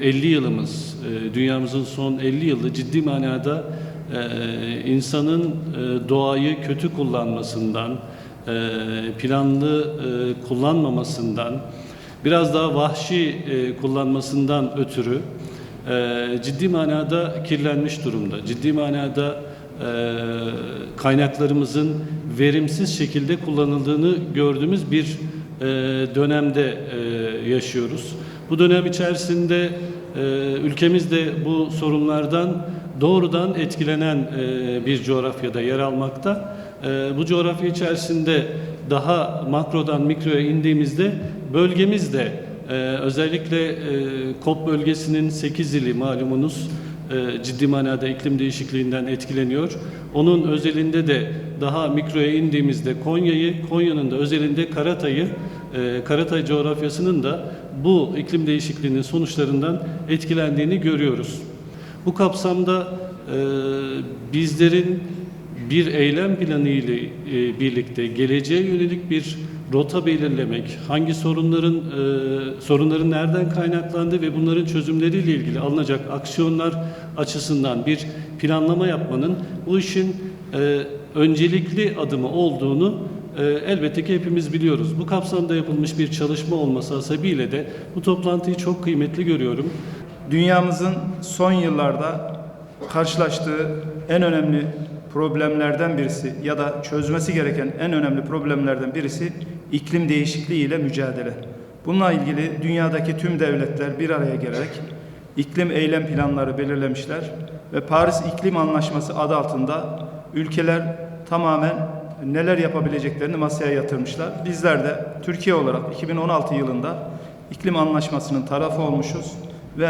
50 yılımız, e, dünyamızın son 50 yılı ciddi manada e, insanın e, doğayı kötü kullanmasından, planlı kullanmamasından, biraz daha vahşi kullanmasından ötürü ciddi manada kirlenmiş durumda. Ciddi manada kaynaklarımızın verimsiz şekilde kullanıldığını gördüğümüz bir dönemde yaşıyoruz. Bu dönem içerisinde e, ülkemiz bu sorunlardan doğrudan etkilenen e, bir coğrafyada yer almakta. E, bu coğrafya içerisinde daha makrodan mikroya indiğimizde bölgemiz de e, özellikle e, KOP bölgesinin 8 ili malumunuz e, ciddi manada iklim değişikliğinden etkileniyor. Onun özelinde de daha mikroya indiğimizde Konya'yı, Konya'nın da özelinde Karatay'ı, e, Karatay coğrafyasının da bu iklim değişikliğinin sonuçlarından etkilendiğini görüyoruz. Bu kapsamda e, bizlerin bir eylem planı ile e, birlikte geleceğe yönelik bir rota belirlemek, hangi sorunların e, sorunların nereden kaynaklandığı ve bunların çözümleriyle ilgili alınacak aksiyonlar açısından bir planlama yapmanın bu işin e, öncelikli adımı olduğunu e, elbette ki hepimiz biliyoruz. Bu kapsamda yapılmış bir çalışma olması hasebiyle de bu toplantıyı çok kıymetli görüyorum. dünyamızın son yıllarda karşılaştığı en önemli problemlerden birisi ya da çözmesi gereken en önemli problemlerden birisi iklim değişikliği ile mücadele. Bununla ilgili dünyadaki tüm devletler bir araya gelerek iklim eylem planları belirlemişler ve Paris İklim Anlaşması adı altında ülkeler tamamen neler yapabileceklerini masaya yatırmışlar. Bizler de Türkiye olarak 2016 yılında iklim anlaşmasının tarafı olmuşuz ve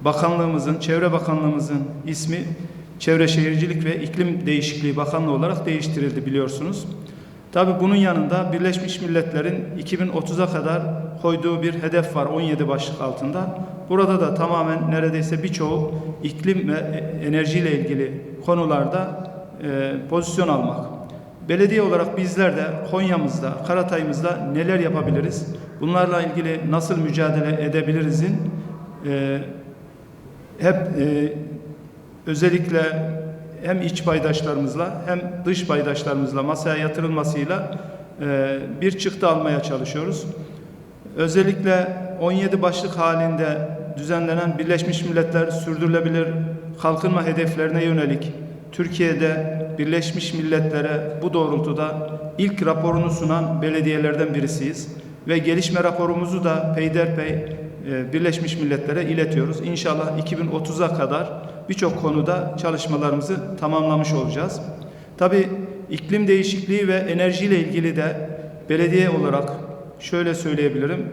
bakanlığımızın, Çevre Bakanlığımızın ismi Çevre Şehircilik ve İklim Değişikliği Bakanlığı olarak değiştirildi biliyorsunuz. Tabi bunun yanında Birleşmiş Milletler'in 2030'a kadar koyduğu bir hedef var 17 başlık altında. Burada da tamamen neredeyse birçoğu iklim ve e- enerjiyle ilgili konularda e, pozisyon almak. Belediye olarak bizler de Konya'mızda, Karatay'ımızda neler yapabiliriz? Bunlarla ilgili nasıl mücadele edebilirizin e, hep e, özellikle hem iç paydaşlarımızla hem dış paydaşlarımızla masaya yatırılmasıyla e, bir çıktı almaya çalışıyoruz. Özellikle 17 başlık halinde düzenlenen Birleşmiş Milletler Sürdürülebilir Kalkınma Hedeflerine yönelik Türkiye'de Birleşmiş Milletler'e bu doğrultuda ilk raporunu sunan belediyelerden birisiyiz ve gelişme raporumuzu da peyderpey e, Birleşmiş Milletler'e iletiyoruz. İnşallah 2030'a kadar birçok konuda çalışmalarımızı tamamlamış olacağız. Tabii iklim değişikliği ve enerjiyle ilgili de belediye olarak şöyle söyleyebilirim.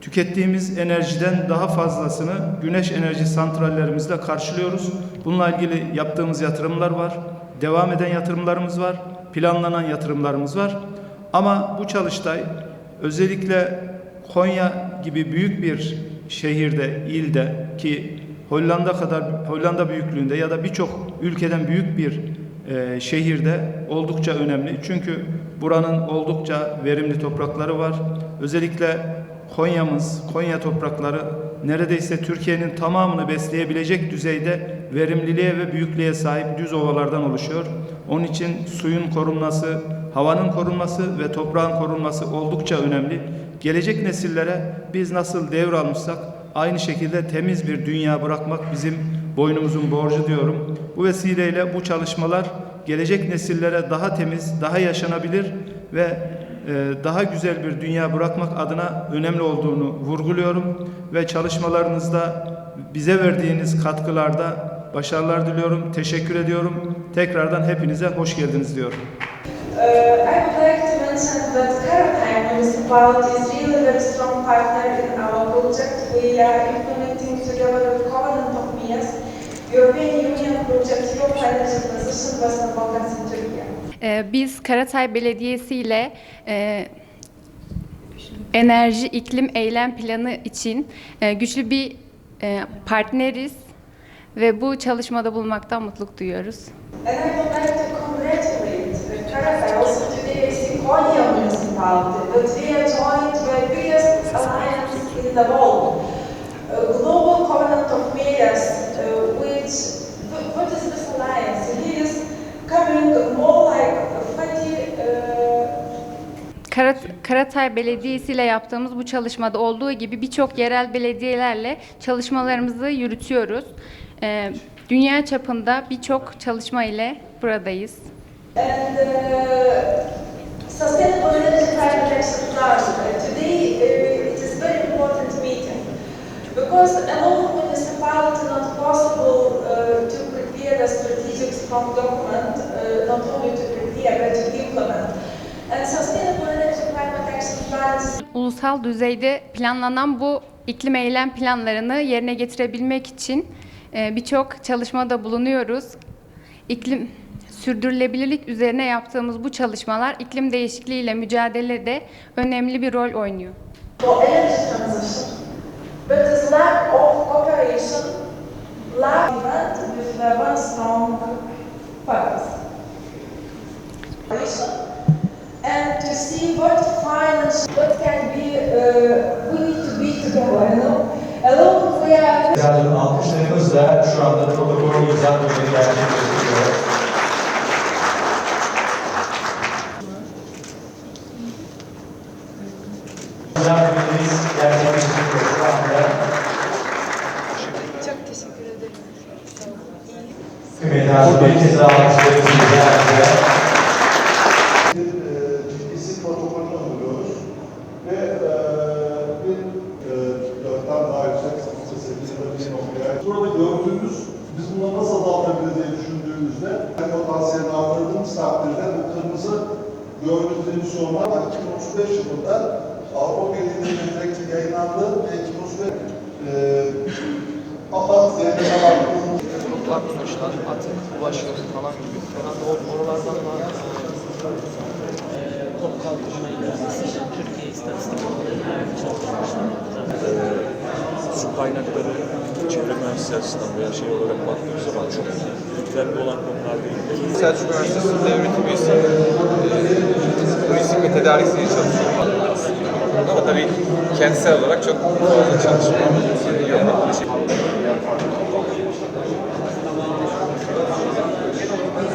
Tükettiğimiz enerjiden daha fazlasını güneş enerji santrallerimizle karşılıyoruz. Bununla ilgili yaptığımız yatırımlar var. Devam eden yatırımlarımız var. Planlanan yatırımlarımız var. Ama bu çalıştay özellikle Konya gibi büyük bir şehirde, ilde ki Hollanda kadar Hollanda büyüklüğünde ya da birçok ülkeden büyük bir e, şehirde oldukça önemli. Çünkü buranın oldukça verimli toprakları var. Özellikle Konya'mız, Konya toprakları neredeyse Türkiye'nin tamamını besleyebilecek düzeyde verimliliğe ve büyüklüğe sahip düz ovalardan oluşuyor. Onun için suyun korunması, havanın korunması ve toprağın korunması oldukça önemli. Gelecek nesillere biz nasıl devralmışsak aynı şekilde temiz bir dünya bırakmak bizim boynumuzun borcu diyorum. Bu vesileyle bu çalışmalar gelecek nesillere daha temiz, daha yaşanabilir ve daha güzel bir dünya bırakmak adına önemli olduğunu vurguluyorum ve çalışmalarınızda bize verdiğiniz katkılarda başarılar diliyorum, teşekkür ediyorum. Tekrardan hepinize hoş geldiniz diyorum. Uh, I would like to mention that Caratime Municipality is really very strong partner in our project. We are implementing together with Covenant of Mies, European Union project Europe Energy Transition Western Balkans in Ee, Biz Karatay Belediyesi ile e, enerji iklim eylem planı için e, güçlü bir e, partneriz ve bu çalışmada bulunmaktan mutluluk duyuyoruz. Municipality that we are joined by biggest alliance in the world, a global Elias, uh, which, wh- what is this alliance? He is coming more like Fatih uh, Karat Karatay Belediyesi ile yaptığımız bu çalışmada olduğu gibi birçok yerel belediyelerle çalışmalarımızı yürütüyoruz. Ee, dünya çapında birçok çalışma ile buradayız. and uh, Ulusal düzeyde planlanan bu iklim eylem planlarını yerine getirebilmek için e, birçok çalışmada bulunuyoruz. İklim sürdürülebilirlik üzerine yaptığımız bu çalışmalar iklim değişikliği ile mücadelede önemli bir rol oynuyor. for energy. Cooperation, And to see what finance, what can be, uh, we need to be together, you know? Alone we are alkışlarımızla şu anda protokol imza töreni gerçekleştiriyor. Çok teşekkür ederim. Kıymetli Arzu Bey, kez daha alkışlarımızı imza ediyor. bir e, isim protokolünü uyguluyoruz ve e, bir e, dörtten daha yüksek, işte sekiz ya da bir noktaya. Burada gördüğümüz, biz bunu nasıl azaltabiliriz diye düşündüğümüzde, potansiyelini artırdığımız takdirde bu kırmızı gördüğümüz emisyonlar 2035 yılında Avrupa Birliği'nin direktifi yayınlandı ve 2035 e, AFAD üzerinde var. Bakmışlar, atık, bulaşık falan gibi. Herhalde o oralardan da top kalkınma ilerisi Türkiye İstatistik su kaynakları çevre mühendisliği açısından veya şey olarak baktığımız zaman çok önemli olan. Selçuk Üniversitesi'nde devletim üyesi, e, lojistik ve tedarikçiliği çalışıyorum. Ama tabii kentsel olarak çok fazla çalışmam yok.